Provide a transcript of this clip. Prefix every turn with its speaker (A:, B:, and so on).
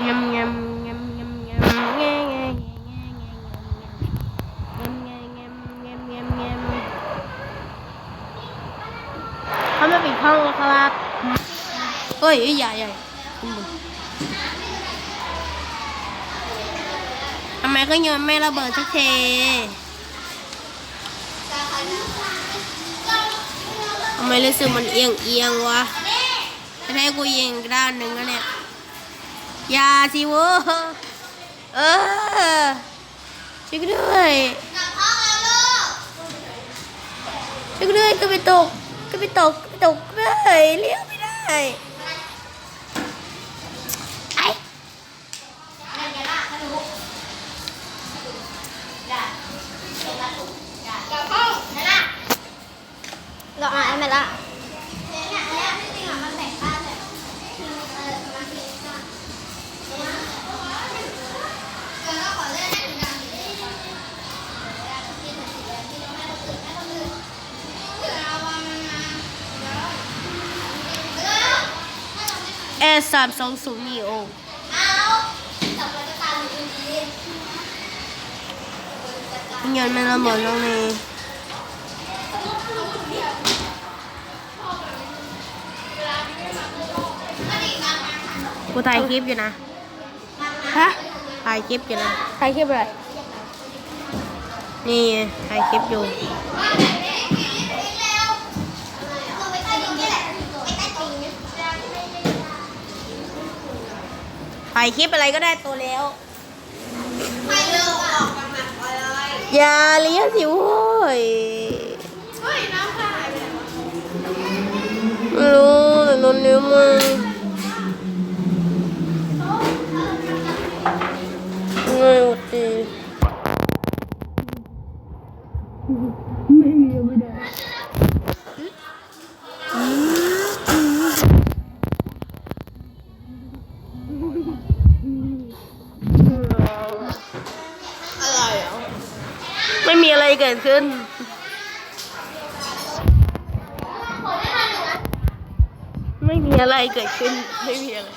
A: เขาไม่ปิดห้องแล้ครับเฮ้ยใหญ่ใหญ่ทำไมเครื่ยนต์ไม่ระเบิดสักทีทำไมรู้สึกมันเอียงเอียงวะจะให้กูเอียงด้านหนึ่งก็เนี่ย อย่าสิเวะเออช่วยกูด้วยช่วยกูด้วยก็ไปตกก็ไปตกก็ไปตกไม่ได้เลี้ยวไม่ได้ไอ้
B: เราอ่านไหมล่ะ
A: แอร์สามสองศูนย์นีโอเงินมันระเบิดลงในกูถ่ายคลิปอยู่นะ
B: ฮะ
A: ถ่ายคลิปอยู่นะ
B: ใครคิดอะไร
A: นี่ไงถ่ายคลิปอยู่ ถ่ายคลิปอะไรก็ได้โตแล้ว ไม่เลิกออกกำลังกายเอย่าเลี้ยสิโว้ยยไม่รู้แต่นอนนิ้วมาอไม่หอดดีไม่มีอะไร มีอะไรเกิดขึ้น ไม่มีอะไร
B: เกิดขึ้
A: น ไม่มีอะไร